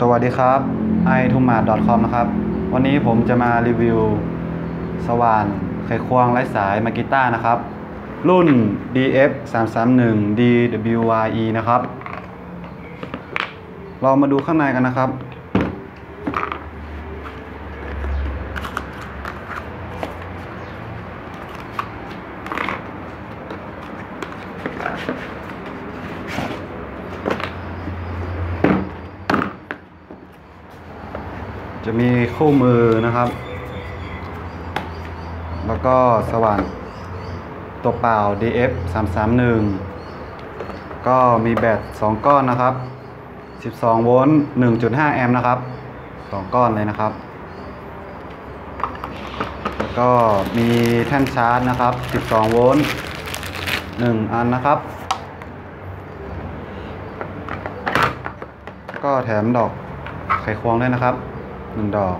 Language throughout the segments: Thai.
สวัสดีครับ i t u m a t c o m นะครับ วันนี้ผมจะมารีวิว สว่านไขควงไร้สายมากิต้านะครับ รุ่น DF 3 3 1 DWYE นะครับ เรามาดูข้างในกันนะครับ จะมีคู่มือนะครับ แล้วก็สว่านตัวเปล่า DF 331 ก็มีแบต 2 ก้อนนะครับ 12 โวลต์ 1.5 แอมป์นะครับ 2 ก้อนเลยนะครับ แล้วก็มีแท่นชาร์จนะครับ 12 โวลต์ 1 อันนะครับก็แถมดอกไขควงด้วยนะครับ หนึ่งดอก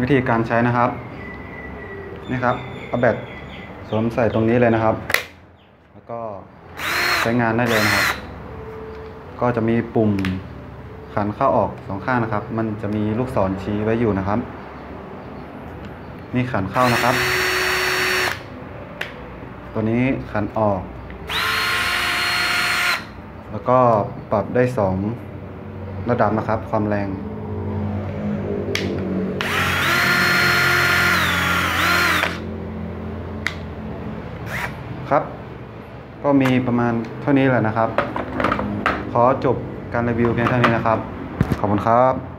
วิธีการใช้นะครับ นี่ครับเอาแบตสวมใส่ตรงนี้เลยนะครับ แล้วก็ใช้งานได้เลยนะครับ ก็จะมีปุ่มขันเข้าออกสองข้างนะครับ มันจะมีลูกศรชี้ไว้อยู่นะครับ นี่ขันเข้านะครับ ตัวนี้ขันออก แล้วก็ปรับได้สองระดับนะครับ ความแรง ครับ ก็มีประมาณเท่านี้แหละนะครับ ขอจบการรีวิวเพียงเท่านี้นะครับ ขอบคุณครับ